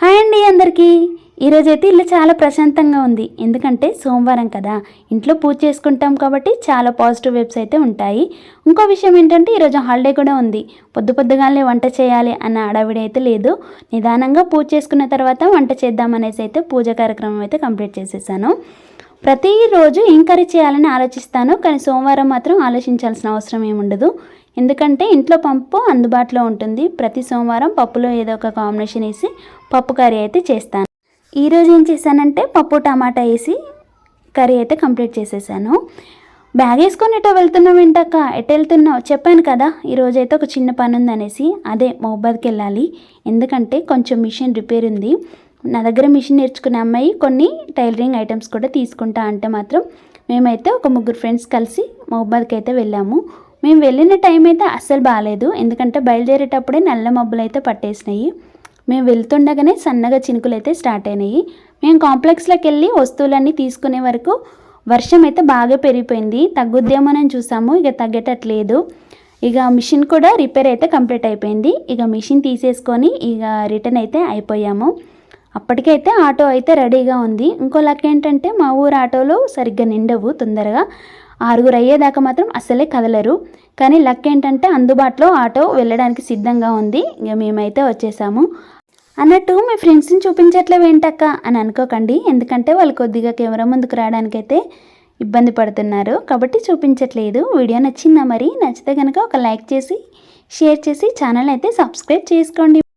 Hi అండి అందరికీ. ఈరోజైతే ఇల్లు చాలా ప్రశాంతంగా ఉంది. ఎందుకంటే సోమవారం కదా. ఇంట్లో పూజ చేసుకుంటాం కాబట్టి చాలా పాజిటివ్ వైబ్స్ అయితే ఉంటాయి. ఇంకో విషయం ఏంటంటే ఈరోజు హాలిడే కూడా ఉంది. పొద్దు పొద్దుగానే వంట చేయాలి అన్న అడావిడి అయితే లేదు. నిదానంగా పూజ చేసుకున్న తర్వాత వంట చేద్దామనేసి అయితే పూజ కార్యక్రమం అయితే కంప్లీట్ చేసేసాను. ప్రతిరోజు ఏం కర్రీ చేయాలని ఆలోచిస్తాను కానీ సోమవారం మాత్రం ఆలోచించాల్సిన అవసరం ఏముండదు. ఎందుకంటే ఇంట్లో పప్పు అందుబాటులో ఉంటుంది. ప్రతి సోమవారం పప్పులో ఏదో ఒక కాంబినేషన్ వేసి పప్పు కర్రీ అయితే చేస్తాను. ఈరోజు ఏం చేశానంటే పప్పు టమాటా వేసి కర్రీ అయితే కంప్లీట్ చేసేసాను. బ్యాగ్ వేసుకొని ఎటో వెళ్తున్నావు ఏంటక్క ఎటు వెళ్తున్నావు? చెప్పాను కదా ఈరోజు అయితే ఒక చిన్న పని ఉందనేసి. అదే మహబాద్కి వెళ్ళాలి. ఎందుకంటే కొంచెం మిషన్ రిపేర్ ఉంది. నా దగ్గర మిషన్ నేర్చుకునే అమ్మాయి కొన్ని టైలరింగ్ ఐటమ్స్ కూడా తీసుకుంటా అంటే మాత్రం మేమైతే ఒక ముగ్గురు ఫ్రెండ్స్ కలిసి మహబాద్కి అయితే వెళ్ళాము. మేము వెళ్ళిన టైం అయితే అస్సలు బాగాలేదు ఎందుకంటే బయలుదేరేటప్పుడే నల్ల మబ్బులు అయితే పట్టేసినాయి. మేము వెళ్తుండగానే సన్నగా చినుకులు అయితే స్టార్ట్ అయినాయి. మేము కాంప్లెక్స్లోకి వెళ్ళి వస్తువులన్నీ తీసుకునే వరకు వర్షం అయితే బాగా పెరిగిపోయింది. తగ్గుద్దేమోనని చూసాము ఇక తగ్గేటట్లేదు. ఇక మిషన్ కూడా రిపేర్ అయితే కంప్లీట్ అయిపోయింది. ఇక మిషన్ తీసేసుకొని ఇక రిటర్న్ అయితే అయిపోయాము. అప్పటికైతే ఆటో అయితే రెడీగా ఉంది. ఇంకో లక్ ఏంటంటే మా ఊరు ఆటోలో సరిగ్గా నిండవు తొందరగా. ఆరుగురు అయ్యేదాకా మాత్రం అసలే కదలరు. కానీ లక్ ఏంటంటే అందుబాటులో ఆటో వెళ్ళడానికి సిద్ధంగా ఉంది. ఇక మేమైతే వచ్చేసాము. అన్నట్టు మీ ఫ్రెండ్స్ని చూపించట్లేవు ఏంటక్క అని అనుకోకండి. ఎందుకంటే వాళ్ళు కొద్దిగా కెమెరా ముందుకు రావడానికైతే ఇబ్బంది పడుతున్నారు. కాబట్టి చూపించట్లేదు. వీడియో నచ్చిందా మరి? నచ్చితే కనుక ఒక లైక్ చేసి షేర్ చేసి ఛానల్ అయితే సబ్స్క్రైబ్ చేసుకోండి.